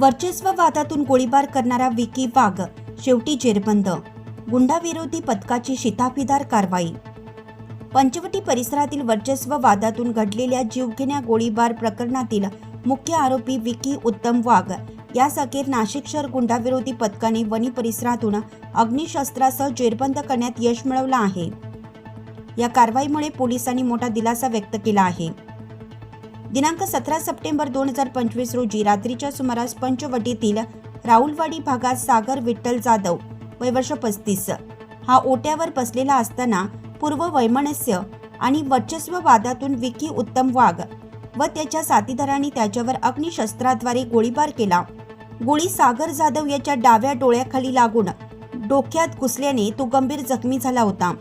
वर्चस्ववादातून गोळीबार करणारा विकी वाघ शेवटी जेरबंद. गुंडाविरोधी पथकाची शिताफीदार कारवाई. पंचवटी परिसरातील वर्चस्ववादातून घडलेल्या जीवघेण्या गोळीबार प्रकरणातील मुख्य आरोपी विकी उत्तम वाघ यास नाशिक शहर गुंडाविरोधी पथकाने वनी परिसरातून अग्निशस्त्रासह जेरबंद करण्यात यश मिळवलं आहे. या कारवाईमुळे पोलिसांनी मोठा दिलासा व्यक्त केला आहे. दिनांक सतरा सप्टेंबर दोन हजार पंचवीस रोजी रात्रीच्या सुमारास पंचवटीतील राहुलवाडी भागात सागर विठ्ठल जाधव वय वर्ष पस्तीस. हा ओट्यावर बसलेला असताना पूर्व वैमनस्य आणि वर्चस्व वादातून विकी उत्तम वाघ व त्याच्या साथीदारांनी त्याच्यावर अग्निशस्त्राद्वारे गोळीबार केला. गोळी सागर जाधव याच्या डाव्या डोळ्याखाली लागून डोक्यात घुसल्याने तो गंभीर जखमी झाला होता.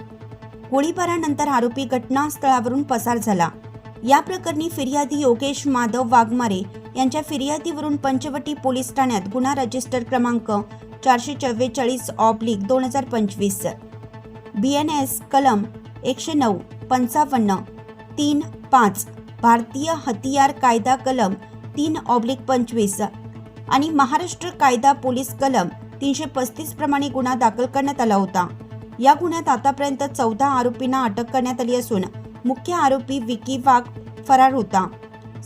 गोळीबारानंतर आरोपी घटनास्थळावरून पसार झाला. या प्रकरणी फिर्यादी योगेश माधव वाघमारे यांच्या फिर्यादीवरून पंचवटी पोलीस ठाण्यात गुन्हा रजिस्टर क्रमांक चारशे चव्वेचाळीस ऑब्लिक दोन हजार पंचवीस. बी एन एस कलम एकशे नऊ पंचावन्न तीन पाच भारतीय हतियार कायदा कलम तीन ऑब्लिक पंचवीस आणि महाराष्ट्र कायदा पोलीस कलम तीनशे पस्तीस प्रमाणे गुन्हा दाखल करण्यात आला होता. या गुन्ह्यात आतापर्यंत चौदा आरोपींना अटक करण्यात आली असून मुख्य आरोपी विकी वाघ फरार होता.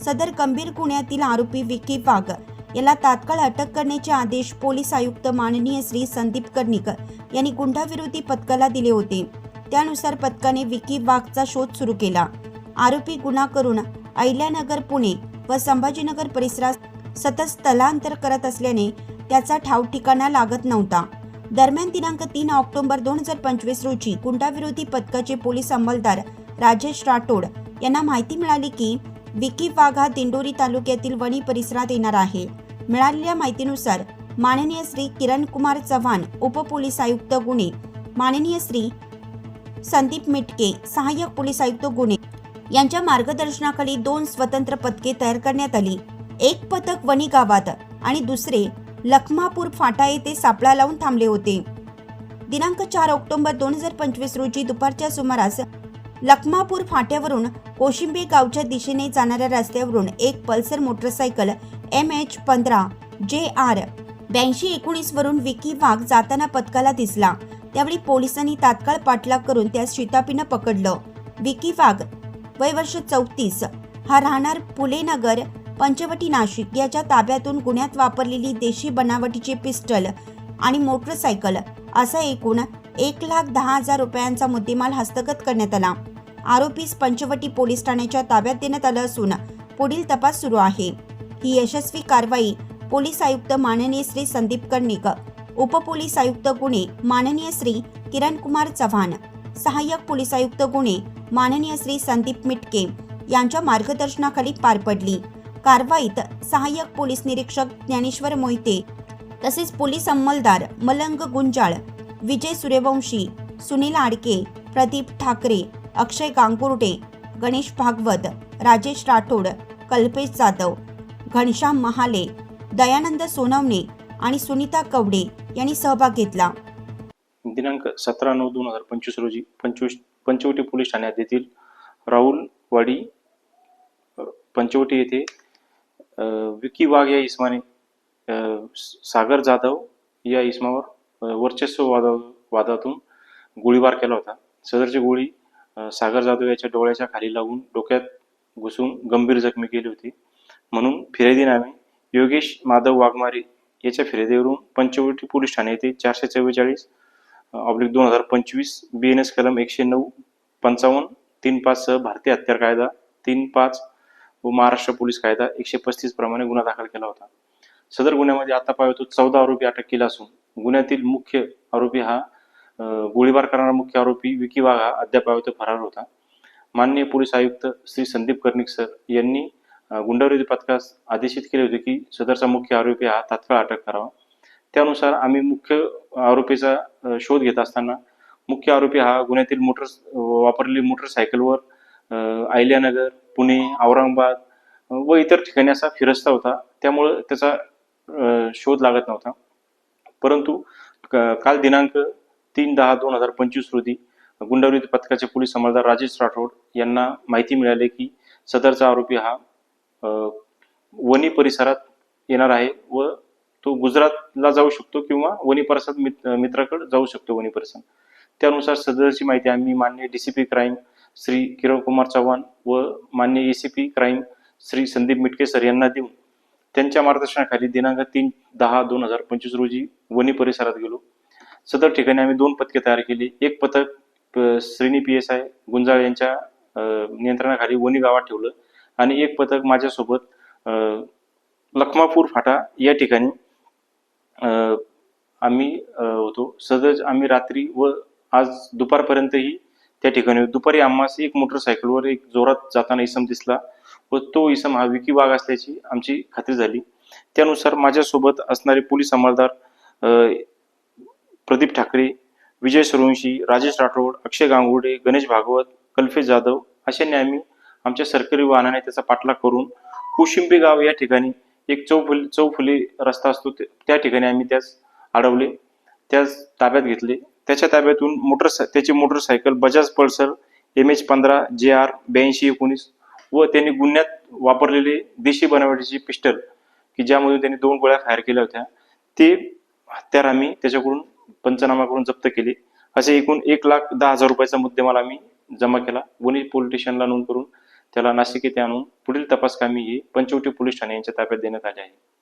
सदर गंभीर गुन्ह्यातील आरोपी विकी वाघ याला तात्काळ अटक करण्याचे आदेश पोलीस आयुक्त माननीय श्री संदीप कर्णिकर यांनी गुंडाविरोधी पथकाला दिले होते. त्यानुसार पथकाने विकी वाघचा शोध सुरू केला. आरोपी गुन्हा करून अहिल्यानगर पुणे व संभाजीनगर परिसरात सतत स्थलांतर करत असल्याने त्याचा ठाव ठिकाणा लागत नव्हता. दरम्यान दिनांक तीन ऑक्टोबर दोन हजार पंचवीस रोजी गुंडाविरोधी पथकाचे पोलीस अंमलदार राजेश राठोड यांना माहिती मिळाली की विकी वाघ हा दिंडोरी तालुक्यातील वणी परिसरात येणार आहे. मिळालेल्या माहितीनुसार माननीय श्री किरण कुमार चव्हाण उपपोलीस आयुक्त गुन्हे. माननीय श्री संदीप मिटके सहाय्यक पोलीस आयुक्त गुन्हे. यांच्या मार्गदर्शनाखाली दोन स्वतंत्र पथके तयार करण्यात आली. एक पथक वणी गावात आणि दुसरे लखमापूर फाटा येथे सापळा लावून थांबले होते. दिनांक चार ऑक्टोबर दोन हजार पंचवीस रोजी दुपारच्या सुमारास लखमापूर फाट्यावरून कोशिंबे गावच्या दिशेने जाणाऱ्या रस्त्यावरून एक पल्सर मोटरसायकल एम एच पंधरा जे आर ब्याऐंशी एकोणीस वरून विकी वाघ जाताना पथकाला दिसला. त्यावेळी पोलिसांनी तात्काळ पाठलाग करून त्यास शितापीनं पकडलं. विकी वाघ वय वर्ष चौतीस. हा राहणार पुलेनगर पंचवटी नाशिक याच्या ताब्यातून गुन्ह्यात वापरलेली देशी बनावटीचे पिस्टल आणि मोटरसायकल असा एकूण एक लाख दहा हजार रुपयांचा मुद्देमाल हस्तगत करण्यात आला. आरोपीस पंचवटी पोलीस ठाण्याच्या ताब्यात देण्यात आलं असून पुढील तपास सुरू आहे. ही यशस्वी कारवाई पोलीस आयुक्त माननीय श्री संदीप कर्णिक उपपोलीस आयुक्त गुन्हे माननीय श्री किरण कुमार चव्हाण सहाय्यक पोलीस आयुक्त गुन्हे माननीय श्री संदीप मिटके यांच्या मार्गदर्शनाखाली पार पडली. कारवाईत सहाय्यक पोलीस निरीक्षक ज्ञानेश्वर मोहिते तसेच पोलीस अंमलदार मलंग गुंजाळ विजय सूर्यवंशी सुनील आडके प्रदीप ठाकरे अक्षय गांगुर्डे गणेश भागवत राजेश राठोड कल्पेश जाधव घनश्याम महाले दयानंद सोनवणे आणि सुनीता कवडे यांनी सहभाग घेतला. दिनांक सतरा नऊ दोन हजार पंचवीस रोजी पंचवीस पंचवटी पोलीस ठाण्यात येथील राहुलवाडी अ, पंचवटी येथे विकी वाघ या इसमाने सागर जाधव या इसमावर वर्चस्व वादा वादातून गोळीबार केला होता. सदरची गोळी सागर जाधव याच्या डोळ्याच्या खाली लागून डोक्यात घुसून गंभीर जखमी केली होती. म्हणून फिर्यादी नावे योगेश माधव वाघमारे याच्या फिर्यादीवरून पंचवटी पोलीस ठाणे येथे चारशे चव्वेचाळीस ऑब्लिक दोन हजार पंचवीस बी एन एस कलम एकशे नऊ पंचावन्न तीन पाच सह भारतीय हत्यार कायदा तीन पाच व महाराष्ट्र पोलीस कायदा एकशे पस्तीस प्रमाणे गुन्हा दाखल केला होता. सदर गुन्ह्यामध्ये आता पाहतो चौदा आरोपी अटक केला असून गुन्ह्यातील मुख्य आरोपी हा गोळीबार करणारा मुख्य आरोपी विकी वाघा हा अद्याप पाहतो फरार होता. माननीय पोलीस आयुक्त श्री संदीप कर्णिक सर यांनी अं, गुंडाविरोधी पथकास आदेशित केले होते की सदरचा मुख्य आरोपी हा तात्काळ अटक करावा. त्यानुसार आम्ही मुख्य आरोपीचा शोध घेत असताना मुख्य आरोपी हा गुन्ह्यातील मोटर वापरलेली मोटरसायकलवर आयल्यानगर अहिल्यानगर पुणे औरंगाबाद व इतर ठिकाणी असा फिरस्ता होता. त्यामुळं त्याचा शोध लागत नव्हता. परंतु काल दिनांक तीन दहा दोन हजार पंचवीस रोजी गुंडावली पथकाचे पोलीस अंमलदार राजेश राठोड यांना माहिती मिळाली की सदरचा आरोपी हा वनी वणी परिसरात येणार आहे व तो गुजरातला जाऊ शकतो किंवा वनी परिसरात मित मित्राकडे जाऊ शकतो वनी प्रसाद त्यानुसार सदरची माहिती आम्ही मान्य डीसीपी क्राईम श्री किरण कुमार चव्हाण व मान्य ACP crime Shri Sandeep Mitke sir यांना देऊन त्यांच्या मार्गदर्शनाखाली दिनांक तीन दहा दोन हजार पंचवीस रोजी वनी परिसरात गेलो. सदर ठिकाणी आम्ही दोन पथके तयार केली. एक पथक श्रीनी श्रेणी पी एस आय गुंजाळ यांच्या नियंत्रणाखाली वणी गावात ठेवलं आणि एक पथक माझ्यासोबत लखमापूर फाटा या ठिकाणी आम्ही होतो. सदज आम्ही रात्री व आज दुपारपर्यंतही त्या ठिकाणी दुपारी आम्हास एक मोटरसायकलवर एक जोरात जाताना इसम दिसला व तो इसम हा विकी वाघ असल्याची आमची खात्री झाली. त्यानुसार माझ्यासोबत असणारे पोलीस अंमलदार प्रदीप ठाकरे विजय सूर्यवंशी राजेश राठोड अक्षय गांगुडे गणेश भागवत कल्पेश जाधव अशांनी आम्ही आमच्या सरकारी वाहनाने त्याचा पाठलाग करून कुशिंबे गाव या ठिकाणी एक चौफुली चौफुली रस्ता असतो त्या ठिकाणी आम्ही त्यास अडवले त्यास ताब्यात घेतले. त्याच्या ताब्यातून मोटर त्याची motorcycle Bajaj Pulsar M H पंधरा जे आर ब्याऐंशी एकोणीस व त्यांनी गुन्ह्यात वापरलेले देशी बनावटीची पिस्टल की ज्यामधून त्यांनी दोन गोळ्या फायर केल्या होत्या ते हत्यार आम्ही त्याच्याकडून पंचनामा करून जप्त केले. असे एकूण एक लाख दहा हजार रुपयाचा मुद्देमाल आम्ही जमा केला. वणी पोलीस स्टेशनला नोंद करून त्याला नाशिक येथे आणून पुढील तपास कामी हे पंचवटी पोलीस ठाणे यांच्या ताब्यात देण्यात आले आहे.